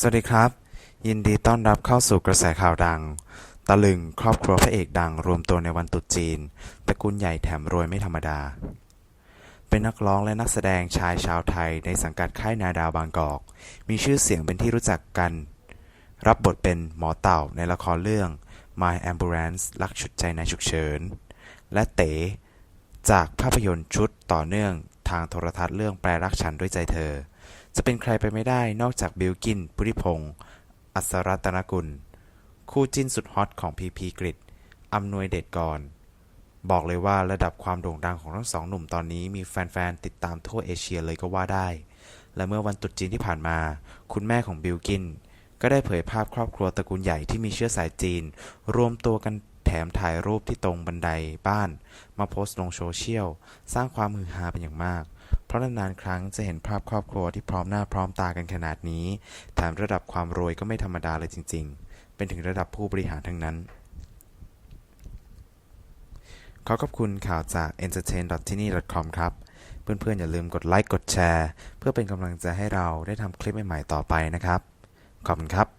สวัสดีครับ ยินดีต้อนรับเข้าสู่กระแสข่าวดัง ตะลึงครอบครัวพระเอกดังรวมตัวในวันตรุษจีนตระกูลใหญ่แถมรวยไม่ธรรมดา เป็นนักร้องและนักแสดงชายชาวไทยในสังกัดค่ายนาดาวบางกอก มีชื่อเสียงเป็นที่รู้จักกัน รับบทเป็นหมอเต่าในละครเรื่อง My Ambulance รักชุดใจนายฉุกเฉิน และเต๋ จากภาพยนตร์ชุดต่อเนื่อง ทางโทรทัศน์เรื่องแปลรักฉันด้วยใจเธอ จะเป็นใครไปไม่ได้นอกจากบิลกินพุทธิพงศ์อัศรัตนกุล คู่จิ้นสุดฮอตของพีพีกริดอำนวยเดชกร บอกเลยว่าระดับความโด่งดังของทั้งสองหนุ่มตอนนี้มีแฟนๆ ติดตามทั่วเอเชียเลยก็ว่าได้ และเมื่อวันตรุษจีนที่ผ่านมา คุณแม่ของบิลกินก็ได้เผยภาพครอบครัวตระกูลใหญ่ที่มีเชื้อสายจีน รวมตัวกัน แถมถ่ายรูปที่ตรงบันไดบ้าน มาโพสต์ลงโซเชียล สร้างความฮือฮาเป็นอย่างมาก เพราะนานๆครั้งจะเห็นภาพครอบครัวที่พร้อมหน้าพร้อมตากันขนาดนี้ แถมระดับความรวยก็ไม่ธรรมดาเลยจริง ๆ เป็นถึงระดับผู้บริหารทั้งนั้น ขอขอบคุณข่าวจาก entertain.tini.com ครับเพื่อนๆ อย่าลืมกดไลค์ กดแชร์ เพื่อเป็นกำลังใจให้เราได้ทำคลิปใหม่ๆ ต่อไปนะครับ ขอบคุณครับ